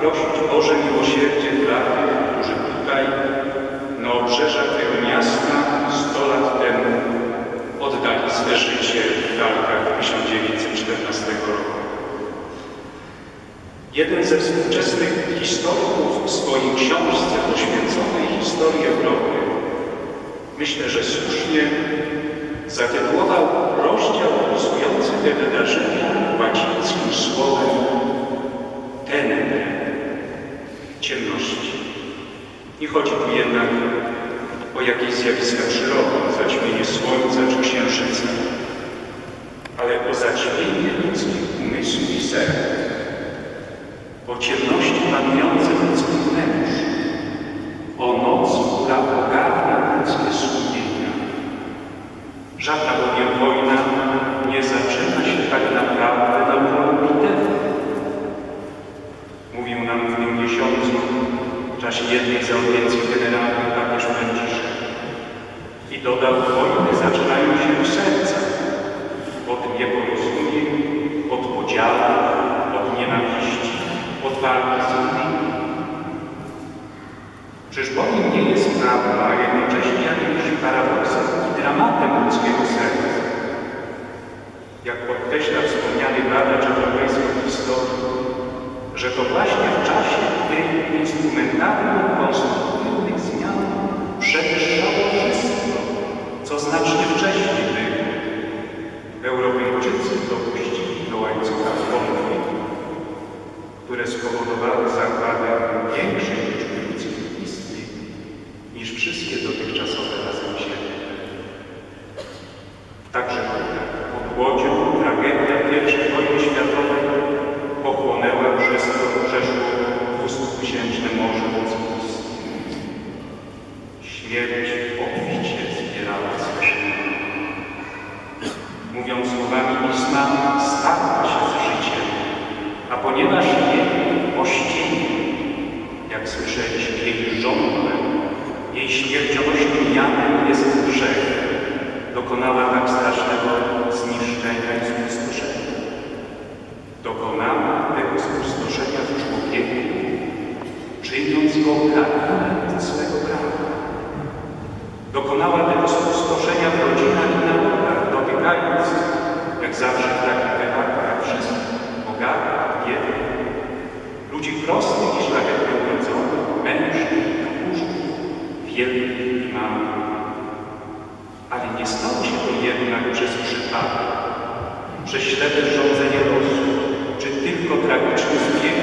prosić Boże miłosierdzie dla tych, którzy tutaj, na obrzeżach tego miasta 100 lat temu oddali swe życie w walkach 1914 roku. Jeden ze współczesnych historyków w swojej książce poświęconej historii Europy, myślę, że słusznie, zatytułował rozdział opisujący te wydarzenia łacińskim słowem tenebre, ciemności. Nie chodzi tu jednak o jakieś zjawiska przyrody, zaćmienie słońca czy księżyca, ale o zaćmienie ludzkich umysłów i serc, o ciemności panującej w ludzkim o noc, która ogarnia ludzkie sumienia. Żadna bowiem wojna nie zaczyna się tak naprawdę na polu bitewy. Mówił nam w czasie jednej z audiencji generalnej papież Franciszek i dodał, wojny zaczynają się w sercach, od nieporozumień, od podziału, od nienawiści, od walki z innymi. Czyż bowiem nie jest prawdą, a jednocześnie jakimś paradoksem i dramatem które spowodowały zagładę większej liczby ludzkich istnień niż wszystkie dotychczasowe razem ziemi. Także pod Łodzią tragedia I wojny światowej pochłonęła przez to przeszło 200-tysięczne morze istnień. Śmierć obficie zbierała swe Mówiąc słowami Pisma, stała się z życiem, a ponieważ jej ościenie, jak słyszeliśmy, jej żądłem, jej śmiercionośnym mianem jest grzech, dokonała tak strasznego zniszczenia i spustoszenia. Dokonała tego spustoszenia w człowieku, czyniąc go gabinem swego prawa. Dokonała tego spustoszenia w rodzinach i narodach, dotykając, jak zawsze w takich wielkich i małych. Ale nie stało się to jednak przez przypadek, przez ślepe rządzenie losu, czy tylko tragiczny zbieg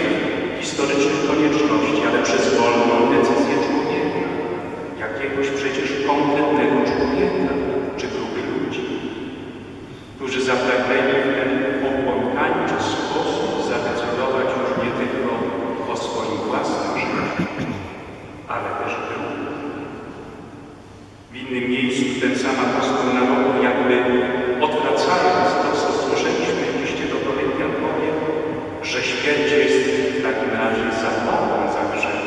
historycznych konieczności, ale przez wolną decyzję człowieka, jakiegoś przecież konkretnego człowieka, czy grupy ludzi, którzy zapragnęli w ten opłakańczy sposób zadecydować już nie tylko o swoim własnym życiu, ale też drugim. W innym miejscu ten sam apostoł narodu jakby odwracając to, co słyszeliśmy w liście do Koryntian powie, że śmierć jest w takim razie zapłatą za grzech.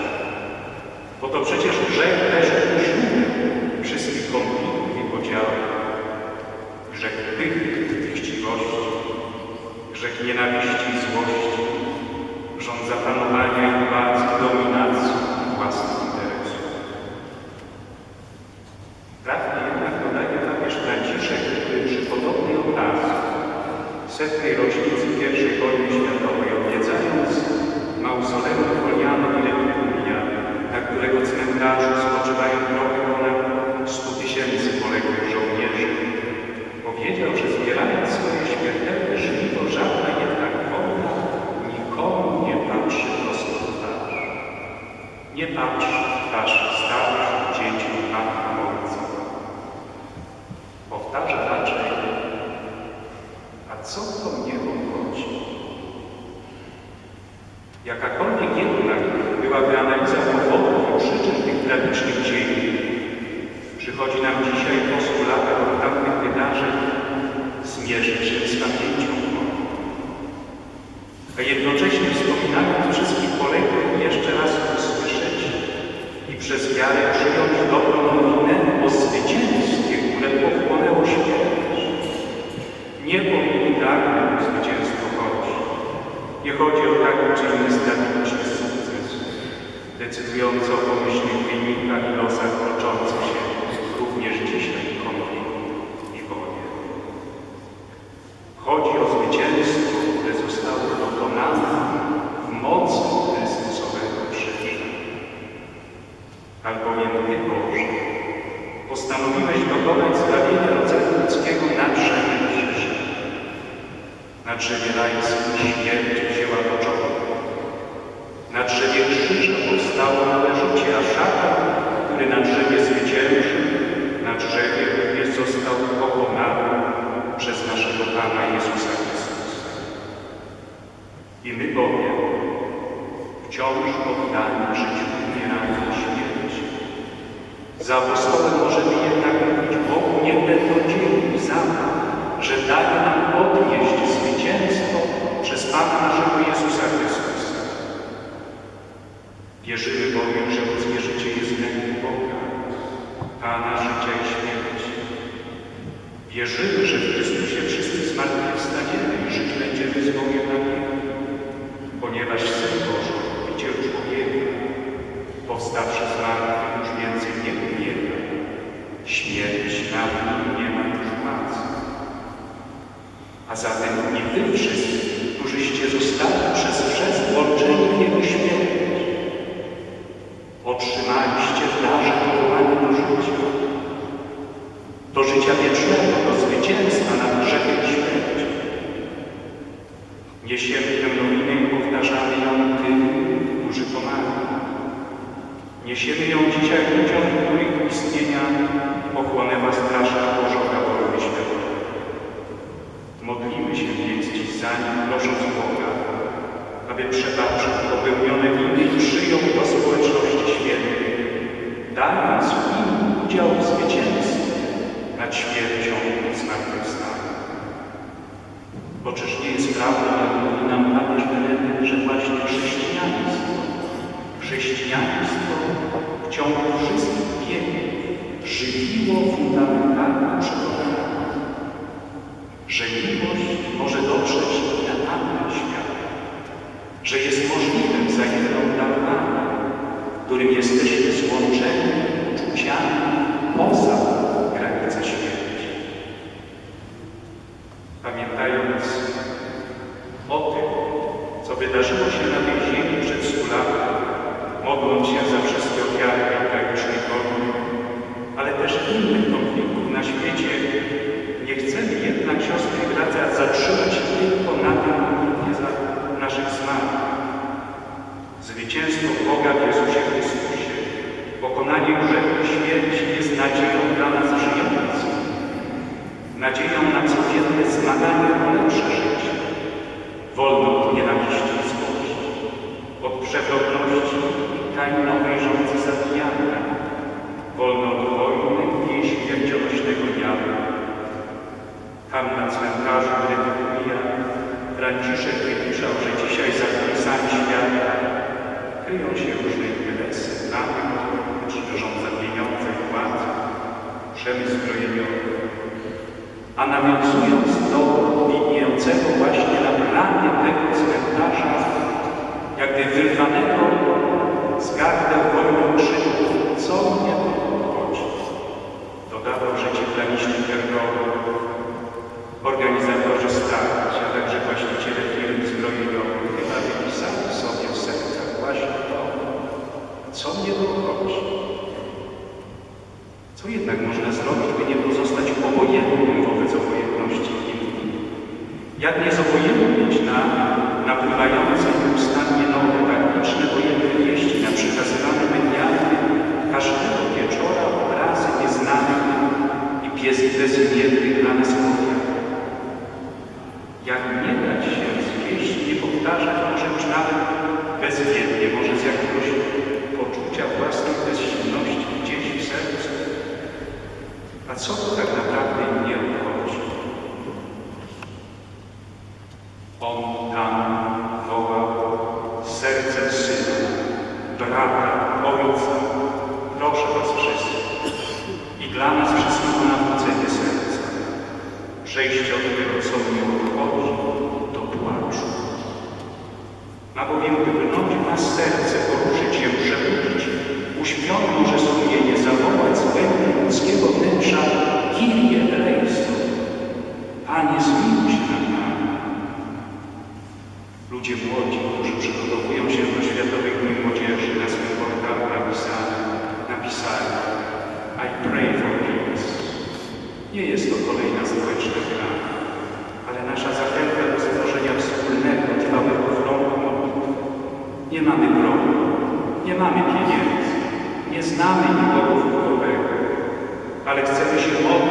Bo to przecież grzech leży u źródeł wszystkich konfliktów i podziałów. Grzech pychy i chciwości, grzech nienawiści i złości, rząd zapanowania i władzy, dominacji własnych interesów. Trafnie jednak dodaje papież Franciszek, który przy podobnej okazji setnej rocznicy I wojny światowej odwiedzając mauzoleum Foliano i Republia, na którego cmentarzu spoczywają groby ponad 100 tysięcy poległych żołnierzy, powiedział, że zbierając swoje śmiertelne żniwo, żadna jednak wojna nikomu nie patrzy prosto w twarz. Nie patrzy w twarz starszych, dzieci, matkom, ojcom. Powtarza raczej, a co to mnie obchodzi? Jakakolwiek jednak byłaby analiza powodów i przyczyn tych tragicznych dziejów, przychodzi nam dzisiaj po stu latach od tamtych wydarzeń zmierzyć się z pamięcią wojny. A jednocześnie wspominając wszystkich poległych jeszcze raz usłyszeć i przez wiarę przyjąć dobrą nowinę o zwycięstwie, które pochłonęło śmierć. Nie o militarne zwycięstwo chodzi. Nie chodzi o taki czy inny strategiczny sukces decydujące o pomyślnych wynikach i losach toczących się również dzisiaj konfliktu i wojny. Chodzi o zwycięstwo, które zostało dokonane w mocy Chrystusowego krzyża. Albowiem Ty, Boże, postanowiłeś dokonać zbawienia rodzaju ludzkiego na drzewie krzyża. Na drzewie rajskim śmierć wzięła początek. Na drzewie krzyża powstało nowe życie, a szatan, który na drzewie zwyciężył, na drzewie również został pokonany przez naszego Pana Jezusa Chrystusa. I my bowiem wciąż poddani życiu umieramy na śmierci. Za apostołem możemy jednak mówić, Bogu nie będą dzięki za to, że daje nam odnieść zwycięstwo przez Pana naszego Jezusa Chrystusa. Wierzymy bowiem, że ludzkie życie jest w ręku Boga, Pana życia i śmierci. Wierzymy, że w Chrystusie wszyscy zmartwychwstaniemy i żyć będziemy z Bogiem na wieki, ponieważ Syn Boży widział człowieka, powstawszy z martwych już więcej nie umiera. Śmierć nad nim nie ma już władzy. A zatem nie wy wszyscy, którzyście zostali przez chrzest włączeni w Jego śmierć, otrzymaliście w darze powołanie do życia, do życia wiecznego, do zwycięstwa nad grzechem i śmiercią. Niesiemy tę i powtarzamy ją tym, którzy pomagają. Niesiemy ją dzisiaj ludziom, których istnienia pochłonęła straszna pożoga wojny światowej. Modlimy się więc dziś za nim, prosząc Boga, aby przebaczył popełnione winy i przyjął do społeczności świętej, że miłość może dotrzeć na tamten świat, że jest możliwym wzajemne obdarowanie, którym jesteśmy złączeni uczuciami poza granicę śmierci. Pamiętając o tym, co wydarzyło się na tej ziemi przed stu laty, modląc się za wszystkie ofiary tej tragicznej wojny, ale też innych konfliktów na świecie, nie chcemy jednak, siostry i bracia, zatrzymać się tylko na tym modlitwie za naszych zmarłych. Zwycięstwo Boga w Jezusie Chrystusie, pokonanie grzechu i śmierci jest nadzieją dla nas żyjących, nadzieją na o lepsze życie, wolno od nienawiści i złości, od przewrotności i tajnowej rządzy zabijania, wolno od wojny i śmiercionośnego diabła. Tam na cmentarzu, wybija, Franciszek wyliczał, że dzisiaj za kulisami świata kryją się różne interesy, czy rządza pieniądze, władzy, przemysł zbrojeniowy. A nawiązując do widniejącego właśnie na planie tego cmentarza, jak gdy wyrwanego z gardeł wojną krzyku, co mnie to obchodzi? Dodawał, że ci planiści terroru, organizatorzy starć, a także właściciele firm zbrojeniowych chyba wypisali sobie w sercach właśnie to, co mnie to obchodzi. Co jednak można zrobić, by nie pozostać obojętnym wobec obojętności innych? Jak nie zobojętnić na napływające nieustannie nowe, tak liczne wojenne wieści, na przekazywane medialnie każdego wieczora obrazy nieznanych i bezimiennych dla nas ofiar? Jak nie dać się zwieść, nie powtarzać, może już nawet bezwiednie, może z jakiegoś poczucia własnej bezsilności gdzieś w sercu? A co to tak przejście od tego, co mnie obchodzi, do płaczu. Ma bowiem wygnąć was serce, poruszyć je, przebudzić. Uśpiony może sumienie zawołać z ludzkiego wnętrza Kirie Elejstwo. Panie, zmiłuj się nad nami. Ludzie młodzi, którzy przygotowują się do Światowych Dni Młodzieży na swym portalu napisali, napisali I pray for peace. Nie jest to kolejna ale nasza zachęta do stworzenia wspólnego, trwałego frontu modlitw. Nie mamy grobu, nie mamy pieniędzy, nie znamy nikogo wpływowego, ale chcemy się modlić